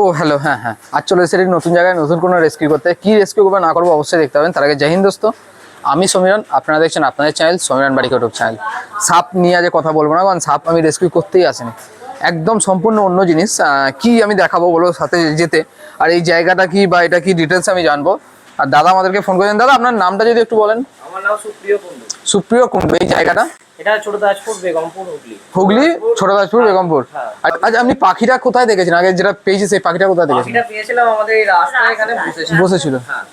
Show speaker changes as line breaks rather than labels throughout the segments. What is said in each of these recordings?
ও hello হ্যাঁ হ্যাঁ। আজ চলে একটি নতুন জায়গায় নতুন কোনো রেস্কিউ করতে। কী রেস্কিউ করবে না করব অবশ্যই দেখতে পাবেন। তার আগে জয় হিন্দ দোস্ত। আমি সমীরন আপনারা দেখছেন আপনাদের চ্যানেল সমীরন বাড়ি ইউটিউব চ্যানেল সাপ নিয়ে আজ কথা বলব না কারণ সাপ আমি রেস্কিউ করতেই আসিনি। একদম সম্পূর্ণ অন্য জিনিস। কি আমি দেখাবো বলো সাথে যেতে। আর এই জায়গাটা কি বা এটা কি ডিটেলস আমি জানব। আর দাদা আমাদেরকে ফোন করেছেন। দাদা আপনার নামটা যদি একটু বলেন।
আমার নাম সুপ্রিয়
সুপ্রিয় কুণ্ডু এই জায়গাটা?
এটা ছোট দাসপুর বেগমপুর হুগলি।
বেগমপুর।
হ্যাঁ।
আজ- আজ আপনি পাখিটা কোথায় দেখেছেন? আগে যেটা পেয়েছি সেই পাখিটা কোথায় দেখেছেন?
পাখিটা পেয়েছিলাম আমাদের এই রাস্তায় এখানে বসেছিল।
বসেছিল?
হ্যাঁ।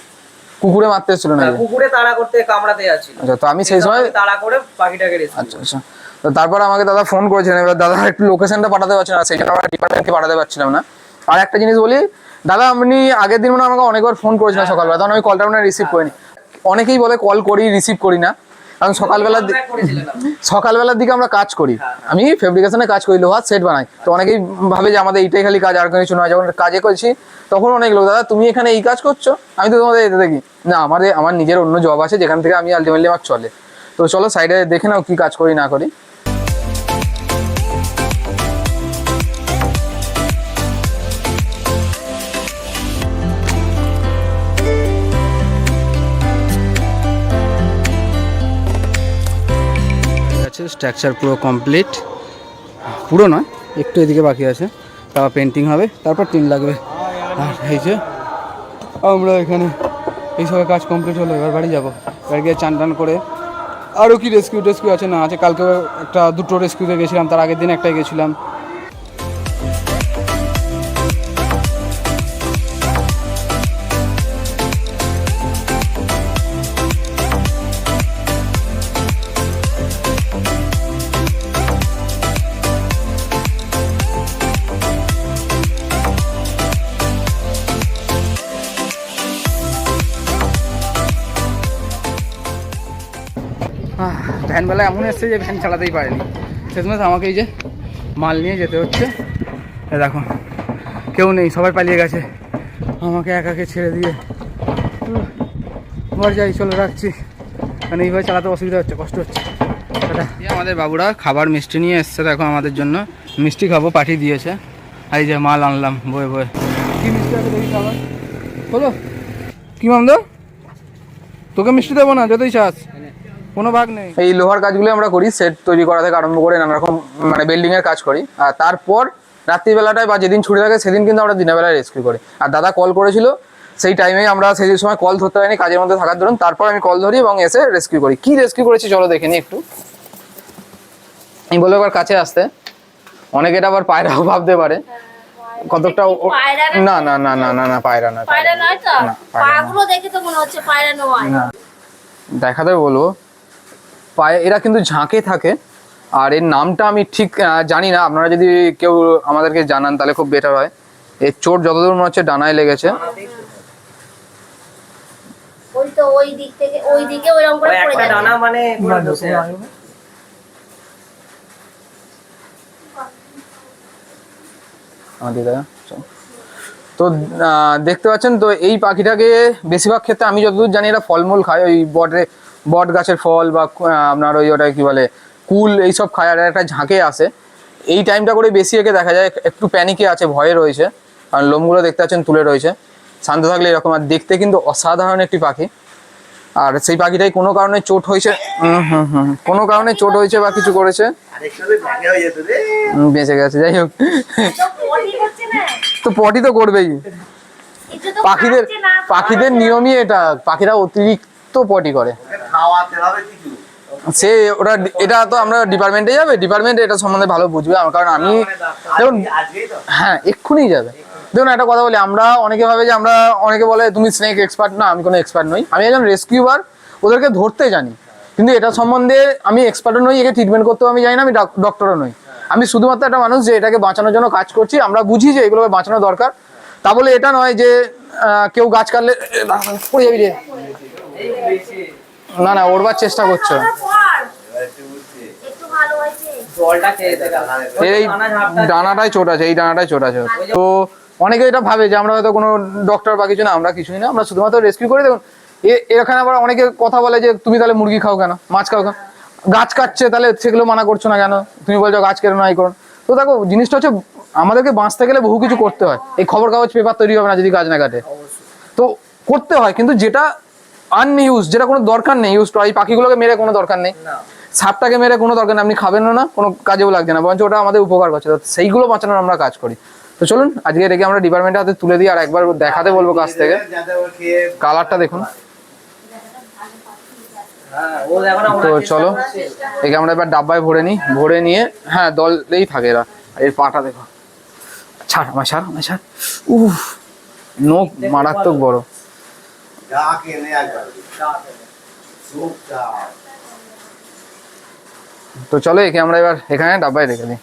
কুকুরে মারতে এসেছিল নাকি?
কুকুরে তাড়া করতে কামড়াতে যাচ্ছিল।
আচ্ছা তো আমি সেই সময়
তাড়া করে পাখিটাকে রেস্কিউ
আচ্ছা আচ্ছা। তো তারপর আমাকে দাদা ফোন করেছিলেন। এবার দাদা একটু লোকেশনটা পাঠাতে পারছেন না সেই জন্য আমরা ডিপার্টমেন্টকে পাঠাতে পারছিলাম না। আর একটা জিনিস বলি দাদা আপনি আগের দিন মনে হয় আমাকে অনেকবার ফোন করেছিলেন সকালবেলা তখন আমি কলটা মনে রিসিভ করিনি। অনেকেই বলে কল করি রিসিভ করি না। কারণ সকালবেলার সকালবেলার দিকে আমরা কাজ করি। আমি ফেব্রিকেশনে কাজ করি লোহার সেট বানাই। তো অনেকেই ভাবে যে আমাদের এইটাই খালি কাজ আর কিছু নয়। যখন কাজে করছি তখন অনেক লোক দাদা তুমি এখানে এই কাজ করছ? আমি তো তোমাদের এতে দেখি। না আমাদের আমার নিজের অন্য জব আছে যেখান থেকে আমি আলটিমেটলি আমার চলে। তো চলো সাইডে দেখে নাও কি কাজ করি না করি। আছে স্ট্রাকচার পুরো কমপ্লিট পুরো নয়, একটু এদিকে বাকি আছে। তারপর পেন্টিং হবে, তারপর টিন লাগবে। আর এই যে, আমরা এখানে এই সবের কাজ কমপ্লিট হলো, এবার বাড়ি যাব। এবার গিয়ে চান টান করে আরও কি রেস্কিউ টেস্কিউ আছে না আছে, কালকে একটা দুটো রেস্কিউতে গেছিলাম, তার আগের দিন একটাই গেছিলাম। ভ্যানবেলা এমন এসছে যে ভ্যান চালাতেই পারেনি। শেষমেশ আমাকে এই যে মাল নিয়ে যেতে হচ্ছে। দেখো কেউ নেই সবাই পালিয়ে গেছে। আমাকে একাকে ছেড়ে দিয়ে। ঘর যাই চলে রাখছি। মানে এইভাবে চালাতে অসুবিধা হচ্ছে কষ্ট হচ্ছে। আমাদের বাবুরা খাবার মিষ্টি নিয়ে এসছে দেখো আমাদের জন্য। মিষ্টি খাব পাঠিয়ে দিয়েছে। আর এই যে মাল আনলাম বয়ে বয়ে। কি মিষ্টি আছে দেখি খাবার? বলো। কি মামদ? তোকে মিষ্টি দেবো না যতই চাস। কোনো ভাগ নেই। এই লোহার কাজগুলো আমরা করি সেট তৈরি করা থেকে আরম্ভ করে নানা রকম মানে বিল্ডিং এর কাজ করি। আর তারপর রাত্রিবেলাটায় বা যেদিন ছুটি থাকে সেদিন কিন্তু আমরা দিনের বেলায় রেস্কিউ করি। আর দাদা কল করেছিল সেই টাইমে আমরা সেই সময় কল ধরতে পারিনি কাজের মধ্যে থাকার দরুন। তারপর আমি কল ধরি এবং এসে রেস্কিউ করি। কি রেস্কিউ করেছি চলো দেখে নিই একটু। আমি বলব এবার কাছে আসতে। অনেকে এটা আবার পায়রাও ভাবতে পারে। কতকটা ও- না না না না না না পায়রা না
পায়রা নয় তো? পাগুলো দেখে তো মনে হচ্ছে পায়রা নয়।
না। দেখাতে বলব। পায়ে এরা কিন্তু ঝাঁকে থাকে। আর এর নামটা আমি ঠিক জানি না। আপনারা যদি কেউ আমাদেরকে জানান তাহলে খুব বেটার হয়। এর চোট যতদূর মনে হচ্ছে ডানায় লেগেছে।
ওই তো ওই দিক থেকে ওই দিকে ওইরকম করে পড়ে
একটা ডানা মানে।
তো দেখতে পাচ্ছেন তো এই পাখিটাকে বেশিরভাগ ক্ষেত্রে আমি যতদূর জানি এরা ফলমূল খায়। ওই বটে বট গাছের ফল বা আপনার ওই ওটা কি বলে কুল এইসব খায় আর একটা ঝাঁকে আসে এই টাইমটা করে বেশি একে দেখা যায় একটু প্যানিকে আছে ভয়ে রয়েছে। কারণ লোমগুলো দেখতে পাচ্ছেন তুলে রয়েছে। শান্ত থাকলে এরকম আর দেখতে কিন্তু অসাধারণ একটি পাখি। আর সেই পাখিটাই কোনো কারণে চোট হয়েছে হুম হুম হুম কোনো কারণে চোট হয়েছে বা কিছু করেছে বেঁচে গেছে যাই হোক।
তো পটি
তো করবেই। পাখিদের পাখিদের নিয়মই এটা পাখিরা অতিরিক্ত পটি করে। সে ওরা এটা তো আমরা ডিপার্টমেন্টে যাবে ডিপার্টমেন্ট এটা সম্বন্ধে ভালো বুঝবে কারণ আমি দেখুন হ্যাঁ এক্ষুনি যাবে। দেখুন একটা কথা বলি আমরা অনেকে ভাবে যে আমরা অনেকে বলে তুমি স্নেক এক্সপার্ট না আমি কোনো এক্সপার্ট নই। আমি একজন রেস্কিউবার ওদেরকে ধরতে জানি। কিন্তু এটা সম্বন্ধে আমি এক্সপার্টও নই একে ট্রিটমেন্ট করতেও আমি জানি না আমি ডক্টরও নই। আমি শুধুমাত্র একটা মানুষ যে এটাকে বাঁচানোর জন্য কাজ করছি আমরা বুঝি যে এগুলোকে বাঁচানো দরকার। তা বলে এটা নয় যে কেউ গাছ কাটলে পড়ে যাবি রে। না না ওরবার চেষ্টা করছ। এই ডানাটায় চোট আছে এই ডানাটায় চোট আছে। তো অনেকে এটা ভাবে যে আমরা হয়তো কোনো ডক্টর বা কিছু না আমরা কিছুই না আমরা শুধুমাত্র রেস্কিউ করে দেখুন। এ- এখানে আবার অনেকে কথা বলে যে তুমি তাহলে মুরগি খাও কেন? মাছ খাও কেন? গাছ কাটছে তাহলে সেগুলো মানা করছ না কেন? তুমি বলছো গাছ কেন নাই করুন তো দেখো জিনিসটা হচ্ছে আমাদেরকে বাঁচতে গেলে বহু কিছু করতে হয়। এই খবর কাগজ পেপার তৈরি হবে না যদি গাছ না কাটে। তো করতে হয় কিন্তু যেটা আনইউজ যেটা কোনো দরকার নেই ইউজ এই পাখিগুলোকে মেরে কোনো দরকার নেই। সাপটাকে মেরে কোনো দরকার নেই। আপনি খাবেনও না কোনো কাজেও লাগছে না। বরঞ্চ ওটা আমাদের উপকার করছে। তো সেইগুলো বাঁচানোর আমরা কাজ করি। তো চলুন আজকে এটাকে আমরা ডিপার্টমেন্টের হাতে তুলে দিই আর একবার দেখাতে বলব কাছ থেকে। কালারটা দেখুন। তো চলো একে আমরা এবার ডাব্বায় ভরে নিই। ভরে নিয়ে হ্যাঁ দলেই থাকে এরা। এর পাটা দেখো। ছাড় আমার ছাড় আমার ছাড়। উফ নোখ মারাত্মক বড়। তো চলো একে আমরা এবার এখানে ডাব্বায় রেখে দিই।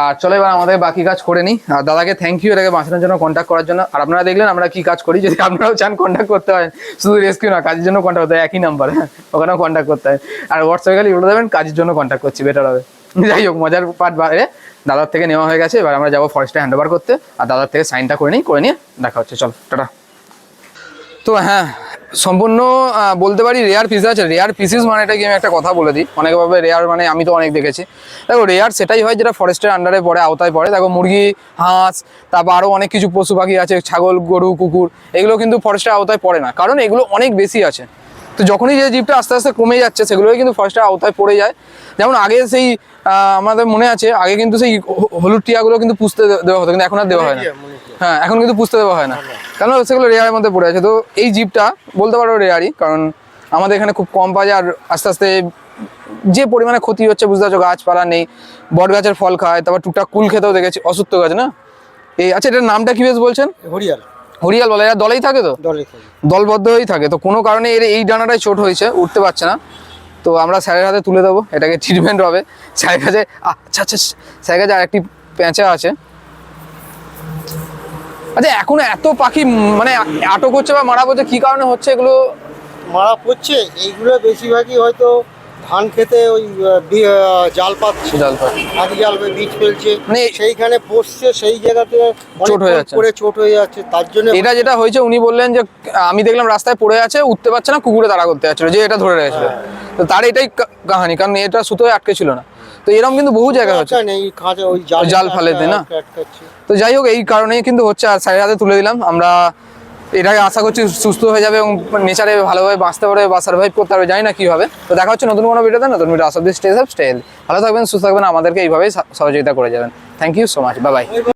আর চলো এবার আমাদের বাকি কাজ করে নিই। আর দাদাকে থ্যাংক ইউ এটাকে বাঁচানোর জন্য কন্ট্যাক্ট করার জন্য। আর আপনারা দেখলেন আমরা কি কাজ করি, যদি আপনারাও চান কন্ট্যাক্ট করতে হয়। শুধু রেস্কিউ না, কাজের জন্য কন্ট্যাক্ট করতে হয়, একই নাম্বার ওখানেও কন্ট্যাক্ট করতে হয়। আর হোয়াটসঅ্যাপে গেলে বলে দেবেন, কাজের জন্য কন্ট্যাক্ট করছি বেটার হবে। যাই হোক, মজার পার্ট বাইরে দাদার থেকে নেওয়া হয়ে গেছে। এবার আমরা যাব ফরেস্টে হ্যান্ড ওভার করতে। আর দাদার থেকে সাইনটা করে নিই, করে নিয়ে দেখা হচ্ছে। চল, টাটা। তো হ্যাঁ সম্পূর্ণ বলতে পারি রেয়ার পিস আছে। রেয়ার পিসিস মানে এটা কি আমি একটা কথা বলে দিই। অনেকভাবে রেয়ার মানে আমি তো অনেক দেখেছি। দেখো রেয়ার সেটাই হয় যেটা ফরেস্টের আন্ডারে পড়ে, আওতায় পড়ে। দেখো, মুরগি, হাঁস, তারপর আরও অনেক কিছু পশু পাখি আছে, ছাগল, গরু, কুকুর। এগুলো কিন্তু ফরেস্টের আওতায় পড়ে না। কারণ এগুলো অনেক বেশি আছে। তো যখনই যে জীবটা আস্তে আস্তে কমে যাচ্ছে সেগুলোই কিন্তু ফরেস্টের আওতায় পড়ে যায়। যেমন আগে সেই আমাদের মনে আছে আগে কিন্তু সেই হলুদ টিয়াগুলো কিন্তু পুষতে দেওয়া হতো কিন্তু এখন আর দেওয়া হয় না। হ্যাঁ এখন কিন্তু পুষতে দেওয়া হয় না। কেন সেগুলো রেয়ারের মধ্যে পড়ে আছে। তো এই জিপটা বলতে পারো রেয়ারই কারণ আমাদের এখানে খুব কম পাওয়া যায় আর আস্তে আস্তে যে পরিমাণে ক্ষতি হচ্ছে বুঝতে পারছ গাছপালা নেই বট গাছের ফল খায় তারপর টুকটাক কুল খেতেও দেখেছি অসুস্থ গাছ না? এই আচ্ছা এটার নামটা কি বেশ বলছেন?
হরিয়াল।
হরিয়াল বলে এরা দলেই থাকে তো? দলবদ্ধ হয়েই থাকে তো কোনো কারণে এর এই ডানাটাই চোট হয়েছে উঠতে পারছে না। তো আমরা স্যারের হাতে তুলে দেবো এটাকে ট্রিটমেন্ট হবে। স্যারের কাছে আচ্ছা আচ্ছা স্যারের কাছে আরেকটি প্যাঁচা আছে। আচ্ছা এখন এত পাখি মানে আটক হচ্ছে বা মারা পড়ছে কি কারণে হচ্ছে এগুলো?
মারা পড়ছে এইগুলো বেশিরভাগই হয়তো ধান খেতে ওই জাল পাচ্ছে।
জাল পাখি
আদি জাল বীজ ফেলছে।
মানে
সেইখানে বসছে সেই জায়গাতে
চোট হয়ে যাচ্ছে।
করে চোট হয়ে যাচ্ছে। তার জন্য
এটা যেটা হয়েছে উনি বললেন যে আমি দেখলাম রাস্তায় পড়ে আছে উঠতে পারছে না কুকুরে তাড়া করতে যাচ্ছিল যে এটা ধরে রেখেছিল। তো তার এটাই কাহানি কারণ এটা সুতোয় আটকে ছিল না। তো এরকম কিন্তু বহু জায়গায় হচ্ছে।
জাল
ফালেতে না? তো যাই হোক এই কারণেই কিন্তু হচ্ছে আর স্যারের হাতে তুলে দিলাম। আমরা এটাকে আশা করছি সুস্থ হয়ে যাবে এবং নেচারে ভালোভাবে বাঁচতে পারবে বা সার্ভাইভ করতে পারবে, জানি না কীভাবে তো দেখা হচ্ছে নতুন কোনো ভিডিওতে নতুন ভিডিও আসার স্টেজ অফ স্টেল ভালো থাকবেন, সুস্থ থাকবেন, আমাদেরকে এইভাবেই সহযোগিতা করে যাবেন। Thank you so much bye bye